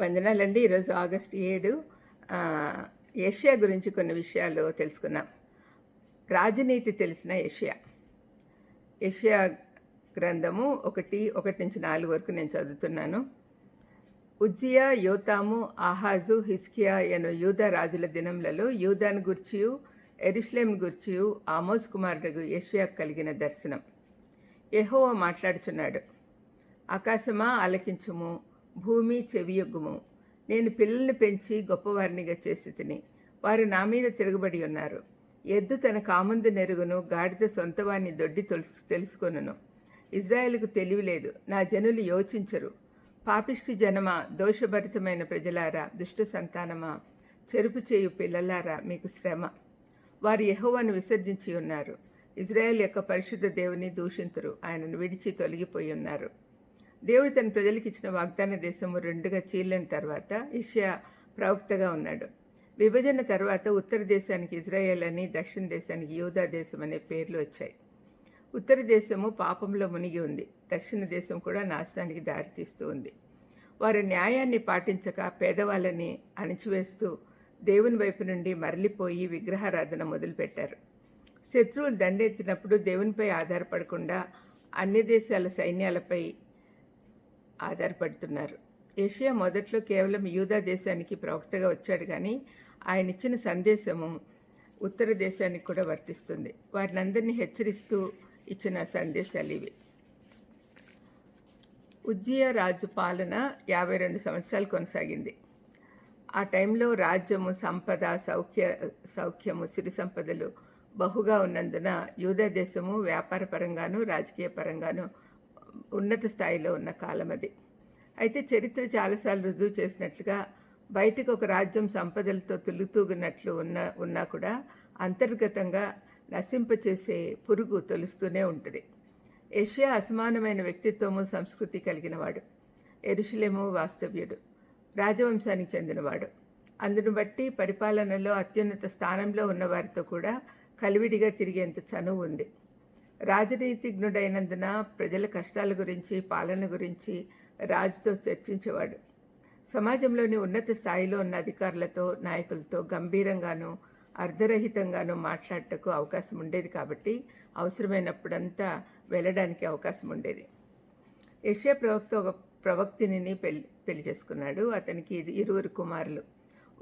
వందనాలండి. ఈరోజు ఆగస్ట్ ఏడు ఏషియా గురించి కొన్ని విషయాలు తెలుసుకున్నాం. రాజనీతి తెలిసిన ఏషియా. ఏషియా గ్రంథము ఒకటి ఒకటి నుంచి నాలుగు వరకు నేను చదువుతున్నాను. ఉజ్జియా యోతాము ఆహాజు హిస్కియా అను యూదా రాజుల దినములలో యూదాను గుర్చియు ఎరుషలేం గుర్చియు ఆమోస్ కుమారుడు ఏషియా కలిగిన దర్శనం. ఎహోవా మాట్లాడుచున్నాడు ఆకాశమా ఆలకించుము భూమి చెవియొగ్గుము నేను పిల్లల్ని పెంచి గొప్పవారినిగా చేసి తిని వారు నా మీద తిరగబడి ఉన్నారు. ఎద్దు తన కామందు నెరుగును గాడిద సొంతవాన్ని దొడ్డి తెలుసు తెలుసుకొనును. ఇజ్రాయెల్కు తెలివి లేదు నా జనులు యోచించరు. పాపిష్టి జనమా దోషభరితమైన ప్రజలారా దుష్ట సంతానమా చెరుపు చేయు పిల్లలారా మీకు శ్రమ. వారు యహోవాను విసర్జించి ఉన్నారు. ఇజ్రాయెల్ యొక్క పరిశుద్ధ దేవుని దూషింతురు ఆయనను విడిచి తొలగిపోయి ఉన్నారు. దేవుడు తన ప్రజలకు ఇచ్చిన వాగ్దాన దేశము రెండుగా చీలిన తర్వాత ఇషియా ప్రవక్తగా ఉన్నాడు. విభజన తర్వాత ఉత్తర దేశానికి ఇజ్రాయెల్ అని దక్షిణ దేశానికి యూదా దేశం అనే పేర్లు వచ్చాయి. ఉత్తర దేశము పాపంలో మునిగి ఉంది. దక్షిణ దేశం కూడా నాశనానికి దారితీస్తూ ఉంది. వారు న్యాయాన్ని పాటించక పేదవాళ్ళని అణిచివేస్తూ దేవుని వైపు నుండి మరలిపోయి విగ్రహారాధన మొదలుపెట్టారు. శత్రువులు దండెత్తినప్పుడు దేవునిపై ఆధారపడకుండా అన్ని దేశాల సైన్యాలపై ఆధారపడుతున్నారు. ఏషియా మొదట్లో కేవలం యూదా దేశానికి ప్రవక్తగా వచ్చాడు కానీ ఆయన ఇచ్చిన సందేశము ఉత్తర దేశానికి కూడా వర్తిస్తుంది. వారినందరినీ హెచ్చరిస్తూ ఇచ్చిన సందేశాలు ఇవి. ఉజ్జయ రాజు పాలన యాభై రెండు సంవత్సరాలు కొనసాగింది. ఆ టైంలో రాజ్యము సంపద సౌఖ్య సౌఖ్యము సిరి సంపదలు బహుగా ఉన్నందున యూదా దేశము వ్యాపార పరంగాను రాజకీయ పరంగాను ఉన్నత స్థాయిలో ఉన్న కాలం అది. అయితే చరిత్ర చాలాసార్లు రుజువు చేసినట్లుగా బయటకు ఒక రాజ్యం సంపదలతో తులుతూగినట్లు ఉన్న ఉన్నా కూడా అంతర్గతంగా నశింపచేసే పురుగు తొలుస్తూనే ఉంటుంది. ఏషియా అసమానమైన వ్యక్తిత్వము సంస్కృతి కలిగినవాడు. ఎరుషులేము వాస్తవ్యుడు. రాజవంశానికి చెందినవాడు. అందును బట్టి పరిపాలనలో అత్యున్నత స్థానంలో ఉన్నవారితో కూడా కలివిడిగా తిరిగేంత చనువు ఉంది. రాజనీతిజ్ఞుడైనందున ప్రజల కష్టాల గురించి పాలన గురించి రాజుతో చర్చించేవాడు. సమాజంలోని ఉన్నత స్థాయిలో ఉన్న అధికారులతో నాయకులతో గంభీరంగానూ అర్ధరహితంగానూ మాట్లాడటకు అవకాశం ఉండేది కాబట్టి అవసరమైనప్పుడంతా వెళ్ళడానికి అవకాశం ఉండేది. యశ్యా ప్రవక్త ఒక ప్రవక్తిని పెళ్ళి పెళ్ళి చేసుకున్నాడు. అతనికి ఇది ఇరువురు కుమారులు.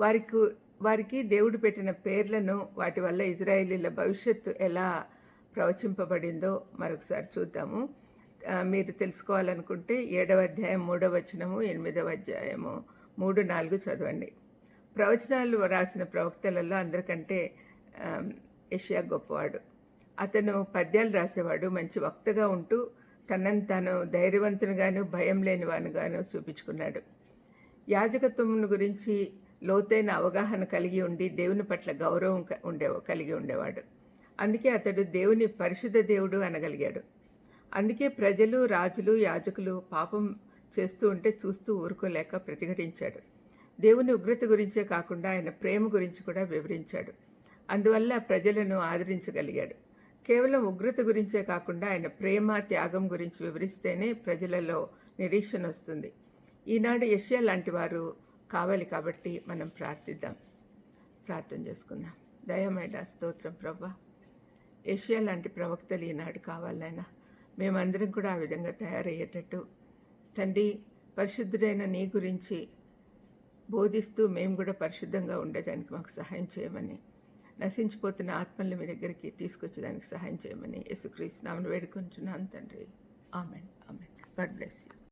వారికి వారికి దేవుడు పెట్టిన పేర్లను వాటి వల్ల ఇజ్రాయేలీల భవిష్యత్తు ఎలా ప్రవచింపబడిందో మరొకసారి చూద్దాము. మీరు తెలుసుకోవాలనుకుంటే ఏడవ అధ్యాయం మూడవ వచనము ఎనిమిదవ అధ్యాయము మూడు నాలుగు చదవండి. ప్రవచనాలు రాసిన ప్రవక్తలలో అందరికంటే ఏషియా గొప్పవాడు. అతను పద్యాలు రాసేవాడు మంచి వక్తగా ఉంటూ తనను తాను ధైర్యవంతునిగాను భయం లేనివానుగాను చూపించుకున్నాడు. యాజకత్వం గురించి లోతైన అవగాహన కలిగి ఉండి దేవుని పట్ల గౌరవం క- ఉండే కలిగి ఉండేవాడు. అందుకే అతడు దేవుని పరిశుద్ధ దేవుడు అనగలిగాడు. అందుకే ప్రజలు రాజులు యాజకులు పాపం చేస్తూ ఉంటే చూస్తూ ఊరుకోలేక ప్రతిఘటించాడు. దేవుని ఉగ్రత గురించే కాకుండా ఆయన ప్రేమ గురించి కూడా వివరించాడు. అందువల్ల ప్రజలను ఆదరించగలిగాడు. కేవలం ఉగ్రత గురించే కాకుండా ఆయన ప్రేమ త్యాగం గురించి వివరిస్తేనే ప్రజలలో నిరీక్షణ వస్తుంది. ఈనాడు యష్యా లాంటి వారు కావాలి కాబట్టి మనం ప్రార్థిద్దాం. ప్రార్థన చేసుకుందాం. దయమైన స్తోత్రం ప్రభా. ఏషియా లాంటి ప్రవక్తలు ఈనాడు కావాలైనా మేమందరం కూడా ఆ విధంగా తయారయ్యేటట్టు. తండ్రి పరిశుద్ధుడైన నీ గురించి బోధిస్తూ మేము కూడా పరిశుద్ధంగా ఉండేదానికి మాకు సహాయం చేయమని నశించిపోతున్న ఆత్మల్ని మీ దగ్గరికి తీసుకొచ్చేదానికి సహాయం చేయమని యేసుక్రీస్తు నామను వేడుకుంటున్నాను తండ్రి. Amen. Amen. God bless you.